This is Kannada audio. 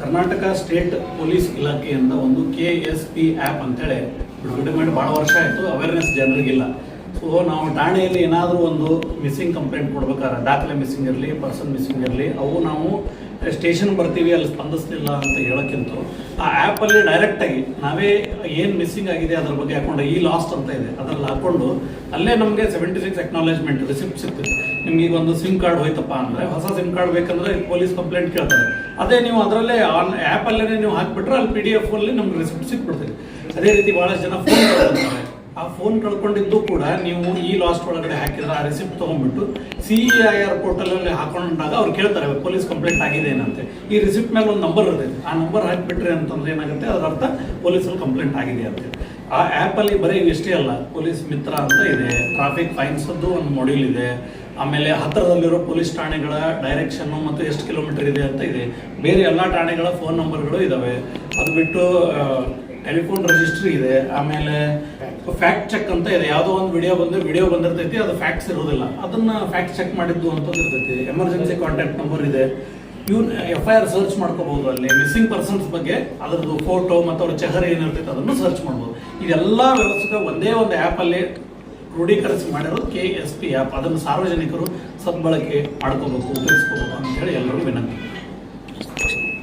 ಕರ್ನಾಟಕ ಸ್ಟೇಟ್ ಪೊಲೀಸ್ ಇಲಾಖೆಯಿಂದ ಒಂದು ಕೆ ಎಸ್ ಪಿ ಆ್ಯಪ್ ಅಂತೇಳಿ ಬಿಡುಗಡೆ ಮಾಡಿ ಭಾಳ ವರ್ಷ ಆಯಿತು ಅವೇರ್ನೆಸ್ ಜನರಿಗಿಲ್ಲ. ಸೊ ನಾವು ಠಾಣೆಯಲ್ಲಿ ಏನಾದರೂ ಒಂದು ಮಿಸ್ಸಿಂಗ್ ಕಂಪ್ಲೇಂಟ್ ಕೊಡ್ಬೇಕಾದ್ರೆ, ದಾಖಲೆ ಮಿಸ್ಸಿಂಗ್ ಇರಲಿ ಪರ್ಸನ್ ಮಿಸ್ಸಿಂಗ್ ಇರಲಿ, ಅವು ನಾವು ಸ್ಟೇಷನ್ ಬರ್ತೀವಿ, ಅಲ್ಲಿ ಸ್ಪಂದಿಸ್ಲಿಲ್ಲ ಅಂತ ಹೇಳೋಕ್ಕಿಂತ ಆ ಆ್ಯಪಲ್ಲಿ ಡೈರೆಕ್ಟಾಗಿ ನಾವೇ ಏನು ಮಿಸ್ಸಿಂಗ್ ಆಗಿದೆ ಅದ್ರ ಬಗ್ಗೆ ಹಾಕೊಂಡು ಈ ಲಾಸ್ಟ್ ಅಂತ ಇದೆ, ಅದ್ರಲ್ಲಿ ಹಾಕೊಂಡು ಅಲ್ಲೇ ನಮಗೆ ಸೆವೆಂಟಿ ಸಿಕ್ಸ್ ಎಕ್ನಾಲೇಜ್ಮೆಂಟ್ ರಿಸಿಪ್ಟ್ ಸಿಗ್ತದೆ. ನಿಮ್ಗೆ ಈಗ ಒಂದು ಸಿಮ್ ಕಾರ್ಡ್ ಹೋಯ್ತಪ್ಪ ಅಂದರೆ ಹೊಸ ಸಿಮ್ ಕಾರ್ಡ್ ಬೇಕಂದ್ರೆ ಪೊಲೀಸ್ ಕಂಪ್ಲೇಂಟ್ ಕೇಳ್ತಾರೆ. ಅದೇ ನೀವು ಅದರಲ್ಲೇ ಆನ್ ಆ್ಯಪಲ್ಲೇ ನೀವು ಹಾಕ್ಬಿಟ್ರೆ ಅಲ್ಲಿ ಪಿ ಡಿ ಎಫ್ ಅಲ್ಲಿ ನಮ್ಗೆ ರಿಸಿಪ್ಟ್ ಸಿಕ್ಬಿಡ್ತೀವಿ ಅದೇ ರೀತಿ ಭಾಳಷ್ಟು ಜನ ಫೋನ್ ಕಳ್ಕೊಂತಾರೆ ಆ ಫೋನ್ ಕಳ್ಕೊಂಡಿದ್ದು ಕೂಡ ನೀವು ಈ ಲಾಸ್ಟ್ ಒಳಗಡೆ ಹಾಕಿದ್ರೆ ಆ ರಿಸಿಪ್ಟ್ ತೊಗೊಂಡ್ಬಿಟ್ಟು ಸಿ ಇ ಐ ಆರ್ ಪೋರ್ಟಲಲ್ಲಿ ಹಾಕೊಂಡಾಗ ಅವ್ರು ಕೇಳ್ತಾರೆ, ಪೊಲೀಸ್ ಕಂಪ್ಲೇಂಟ್ ಆಗಿದೆ ಏನಂತೆ. ಈ ರಿಸಿಪ್ಟ್ ಮೇಲೆ ಒಂದು ನಂಬರ್ ಇರುತ್ತೆ. ಆ ನಂಬರ್ ಹಾಕಿಬಿಟ್ರೆ ಅಂತಂದ್ರೆ ಏನಾಗುತ್ತೆ? ಅದರ ಅರ್ಥ ಪೊಲೀಸಲ್ಲಿ ಕಂಪ್ಲೇಂಟ್ ಆಗಿದೆ ಅಂತ. ಆ ಆ್ಯಪಲ್ಲಿ ಬರೀ ಇಷ್ಟೇ ಅಲ್ಲ, ಪೊಲೀಸ್ ಮಿತ್ರ ಅಂತ ಇದೆ ಟ್ರಾಫಿಕ್ ಫೈನ್ಸದ್ದು ಒಂದು ಮಾಡ್ಯೂಲ್ ಇದೆ, ಆಮೇಲೆ ಹತ್ತಿರದಲ್ಲಿರೋ ಪೊಲೀಸ್ ಠಾಣೆಗಳ ಡೈರೆಕ್ಷನ್ ಮತ್ತು ಎಷ್ಟು ಕಿಲೋಮೀಟರ್ ಇದೆ ಅಂತ ಇದೆ. ಬೇರೆ ಎಲ್ಲ ಠಾಣೆಗಳ ಫೋನ್ ನಂಬರ್ಗಳು ಇದ್ದಾವೆ ಅದು ಬಿಟ್ಟು ಟೆಲಿಫೋನ್ ರಿಜಿಸ್ಟ್ರಿ ಇದೆ, ಆಮೇಲೆ ಫ್ಯಾಕ್ಟ್ ಚೆಕ್ ಅಂತ ಇದೆ. ಯಾವುದೋ ಒಂದು ವಿಡಿಯೋ ಬಂದ್ರೆ ವಿಡಿಯೋ ಬಂದಿರ್ತೈತಿ, ಅದು ಫ್ಯಾಕ್ಟ್ಸ್ ಇರೋದಿಲ್ಲ. ಅದನ್ನ ಫ್ಯಾಕ್ಟ್ ಚೆಕ್ ಮಾಡಿದ್ದು ಅಂತ ಇರ್ತೈತಿ. ಎಮರ್ಜೆನ್ಸಿ ಕಾಂಟ್ಯಾಕ್ಟ್ ನಂಬರ್ ಇದೆ. ಇವ್ನ ಎಫ್ ಐ ಆರ್ ಸರ್ಚ್ ಮಾಡ್ಕೋಬಹುದು ಅಲ್ಲಿ. ಮಿಸ್ಸಿಂಗ್ ಪರ್ಸನ್ಸ್ ಬಗ್ಗೆ ಅದರದ್ದು ಫೋಟೋ ಮತ್ತು ಅವ್ರ ಚಹರ ಏನಿರ್ತೈತೆ ಅದನ್ನು ಸರ್ಚ್ ಮಾಡ್ಬೋದು. ಇದೆಲ್ಲ ವ್ಯವಸ್ಥೆ ಒಂದೇ ಒಂದು ಆ್ಯಪಲ್ಲಿ ಕ್ರೋಢೀಕರಿಸಿ ಮಾಡಿರೋದು ಕೆ ಎಸ್ ಪಿ ಆ್ಯಪ್ ಅದನ್ನು ಸಾರ್ವಜನಿಕರು ಸದ್ಬಳಕೆ ಮಾಡ್ಕೋಬೇಕು, ಉಪಯೋಗಿಸ್ಕೋಬೇಕು.